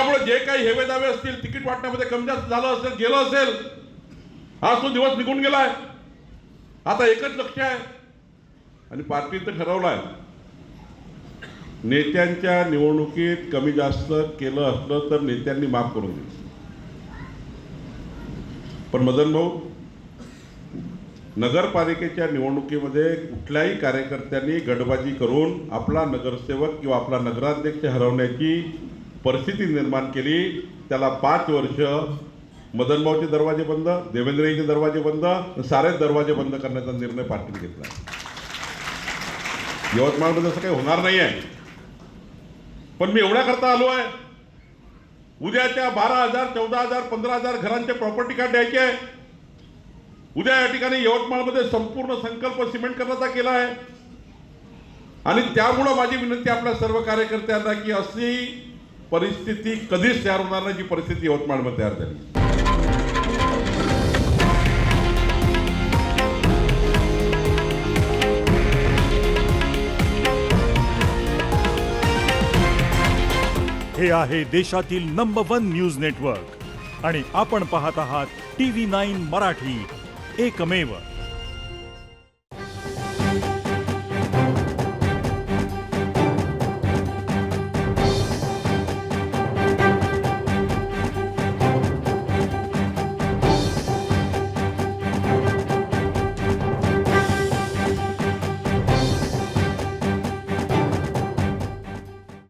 त्यामुळे जे काही हेवे दावे असतील तिकीट वाटण्यामध्ये कमी जास्त झालं असेल गेलं असेल आज तो दिवस निघून गेलाय. आता एकच लक्ष आहे. आणि पार्टीनं ठरवलं आहे नेत्यांच्या निवडणुकीत कमी जास्त केलं असलं तर नेत्यांनी माफ करून दिलं. पण मदन भाऊ नगरपालिकेच्या निवडणुकीमध्ये कुठल्याही कार्यकर्त्यांनी गटबाजी करून आपला नगरसेवक किंवा आपला नगराध्यक्ष हरवण्याची परिस्थिती निर्माण केली. त्याला पाच वर्ष मदनभाऊचे दरवाजे बंद देवेंद्रजीचे दरवाजे बंद सारेच दरवाजे बंद करण्याचा निर्णय पार्टीने घेतला. यवतमाळमध्ये असं काही होणार नाही आहे पण मी एवढ्या करता आलो आहे. उद्याच्या बारा हजार चौदा हजार पंधरा हजार घरांचे प्रॉपर्टी कार्ड द्यायचे. आहे उद्या या ठिकाणी यवतमाळमध्ये संपूर्ण संकल्प सिमेंट करण्याचा केला आहे. आणि त्यामुळं माझी विनंती आपल्या सर्व कार्यकर्त्यांना की अशी परिस्थिती कधीच तयार होणार नाही जी परिस्थिती यवतमाळमध्ये तयार झाली. हे आहे देशातील नंबर वन न्यूज नेटवर्क आणि आपण पाहत आहात टी व्ही नाईन मराठी. एकमेव.